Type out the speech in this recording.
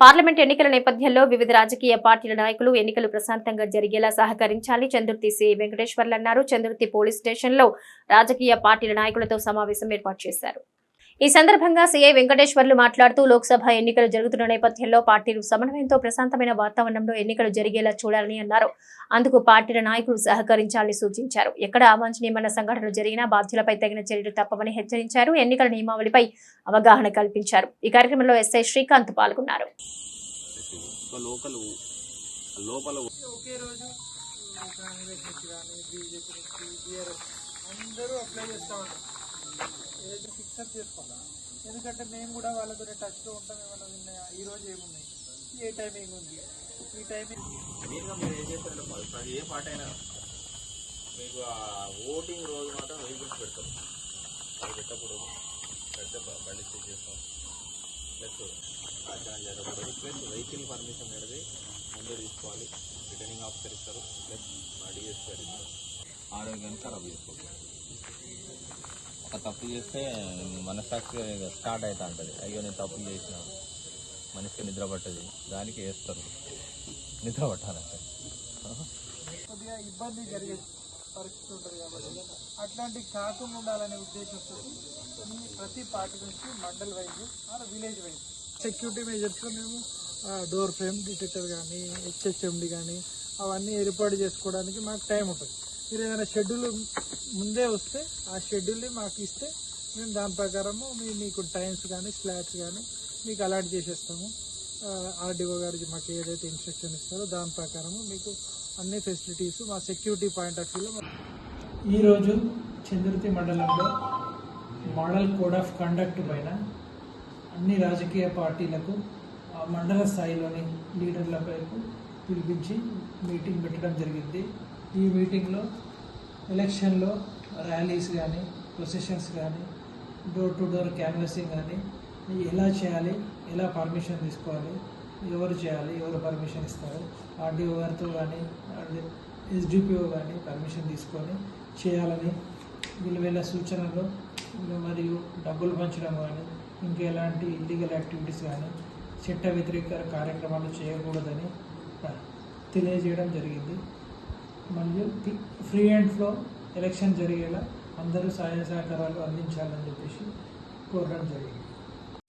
Parliament ఎన్నికల నేపథ్యంలో వివిధ రాజకీయ పార్టీల నాయకులు ఎన్నికలు ప్రశాంతంగా జరిగేలా సహకరించాలి. చంద్రుతి సి. వెంకటేశ్వర్లు అన్నారు. చంద్రుతి పోలీస్ స్టేషన్లో రాజకీయ పార్టీల నాయకులతో సమావేశం ఏర్పాటు చేశారు. ఈ సందర్భంగా సీఐ వెంకటేశ్వర్లు మాట్లాడుతూ లోక్సభ ఎన్నికలు జరుగుతున్న నేపథ్యంలో పార్టీలు సమన్వయంతో ప్రశాంతమైన వాతావరణంలో ఎన్నికలు జరిగేలా చూడాలని అన్నారు. అందుకు పార్టీల నాయకులు సహకరించాలని సూచించారు. ఎక్కడ అవాంఛనీయమైన సంఘటనలు జరిగినా బాధ్యులపై తగిన చర్యలు తప్పవని హెచ్చరించారు. ఎన్నికల నియమావళిపై అవగాహన కల్పించారు. ఈ కార్యక్రమంలో ఎస్ఐ శ్రీకాంత్ పాల్గొన్నారు. అందరూ అప్లై చేస్తా ఉంటారు ఏదైతే ఫిక్సప్ చేసుకోవాలా? ఎందుకంటే మేము కూడా వాళ్ళతో టచ్లో ఉంటాం ఏమైనా ఉన్నాయా ఈ రోజు ఏమున్నాయి ఏ టైమింగ్ ఉంది? ఈ టైమింగ్ మెయిన్గా మీరు ఏం చేస్తారంటే మరి ఏ పాట అయినా మీకు ఆ ఓటింగ్ రోజు మాత్రం వెహికల్స్ పెడతారు. అది పెట్టకూడదు. పెడితే బండి చెక్ చేస్తాం. ప్లస్ ఆచరణ జరగకూడదు ప్లస్ వెహికల్ పర్మిషన్ అనేది ముందే తీసుకోవాలి. రిటర్నింగ్ ఆఫీసర్ ఇస్తారు. ప్లస్ మా డిఎస్పీ గారు ఇస్తారు. ఆరోగ్యాన్ని ఖరాబ్ చేసుకోవచ్చు ఒక తప్పు చేస్తే మనసాక్షి స్టార్ట్ అవుతా ఉంటుంది. అయ్యో నేను తప్పు చేసిన. మనిషికి నిద్ర పట్టదు. దానికి వేస్తారు. నిద్ర పట్టాలంటే. కొద్దిగా ఇబ్బంది జరిగే పరిస్థితి ఉంటుంది కాబట్టి అట్లాంటి కాకుండా ఉండాలనే ఉద్దేశంతో ఈ ప్రతి పార్టీ నుంచి mandal wise or village wise. Security మెజర్స్లో మేము డోర్ ఫ్రేమ్ డిటెక్టర్ కానీ హెచ్హెచ్ఎండి కానీ అవన్నీ ఏర్పాటు చేసుకోవడానికి మాకు టైం ఉంటుంది. మీరు ఏదైనా షెడ్యూల్ ముందే వస్తే ఆ షెడ్యూల్ని మాకు ఇస్తే మేము దాని ప్రకారము మీ మీకు టైమ్స్ కానీ స్లాట్స్ కానీ మీకు అలాట్ చేసేస్తాము. ఆర్డీఓ గారు మాకు ఏదైతే ఇన్స్ట్రక్షన్ ఇస్తారో దాని ప్రకారము మీకు అన్ని ఫెసిలిటీస్ మా సెక్యూరిటీ పాయింట్ ఆఫ్ వ్యూలో ఈరోజు చంద్రుతి మండలంలో మోడల్ కోడ్ ఆఫ్ కండక్ట్ పైన అన్ని రాజకీయ పార్టీలకు ఆ మండల స్థాయిలోని లీడర్లపై పిలిపించి మీటింగ్ పెట్టడం జరిగింది. ఈ మీటింగ్లో ఎలక్షన్లో ర్యాలీస్ కానీ ప్రొసెషన్స్ కానీ డోర్ టు డోర్ క్యాన్వసింగ్ కానీ ఎలా చేయాలి ఎలా పర్మిషన్ తీసుకోవాలి ఎవరు చేయాలి ఎవరు పర్మిషన్ ఇస్తారు ఆర్డీఓ గారితో కానీ ఎస్డిపిఓ కానీ పర్మిషన్ తీసుకొని చేయాలని విలువైన సూచనలు మరియు డబ్బులు పంచడం కానీ ఇంకెలాంటి ఇల్లీగల్ యాక్టివిటీస్ కానీ చట్ట వ్యతిరేక కార్యక్రమాలు చేయకూడదని తెలియజేయడం జరిగింది. మరియు ఫ్రీ అండ్ ఫ్లో ఎలక్షన్ జరిగేలా అందరూ సహాయ సహకారాలు అందించాలని చెప్పేసి కోరడం జరిగింది.